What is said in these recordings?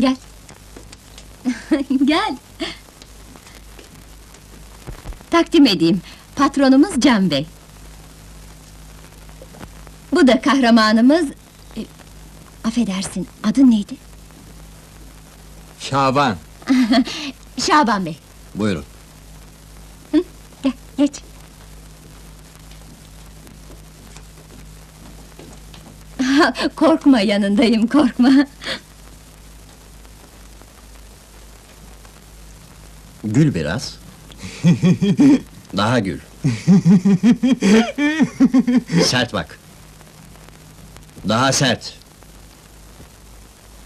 Gel. Gel. Takdim edeyim. Patronumuz Can Bey. Bu da kahramanımız... e, affedersin, adın neydi? Şaban. Şaban Bey. Buyurun. Gel, geç. korkma yanındayım, korkma. Gül biraz. Daha gül. sert bak. Daha sert.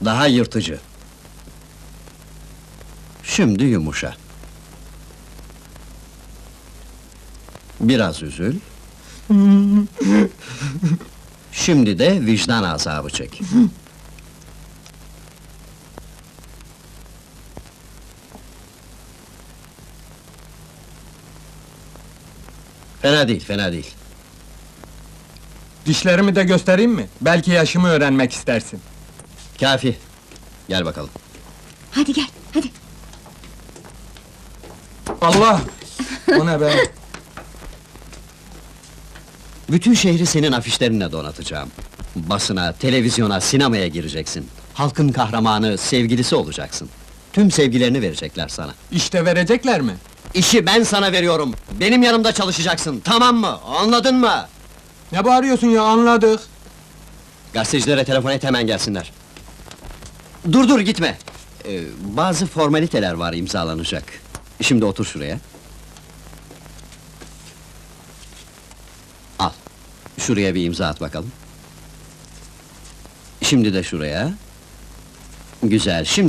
Daha yırtıcı. Şimdi yumuşa. Biraz üzül. Şimdi de vicdan azabı çek. Fena değil, fena değil. Dişlerimi de göstereyim mi? Belki yaşımı öğrenmek istersin. Kafi. Gel bakalım. Hadi gel, hadi. Allah! O ne be? Bütün şehri senin afişlerinle donatacağım. Basına, televizyona, sinemaya gireceksin. Halkın kahramanı, sevgilisi olacaksın. Tüm sevgilerini verecekler sana. İşte verecekler mi? İşi ben sana veriyorum. Benim yanımda çalışacaksın, tamam mı? Anladın mı? Ne bağırıyorsun ya anladık. Gazetecilere telefon et hemen gelsinler. Dur dur gitme. Ee, bazı formaliteler var imzalanacak. Şimdi otur şuraya. Al. Şuraya bir imza at bakalım. Şimdi de şuraya. Güzel. Şimdi de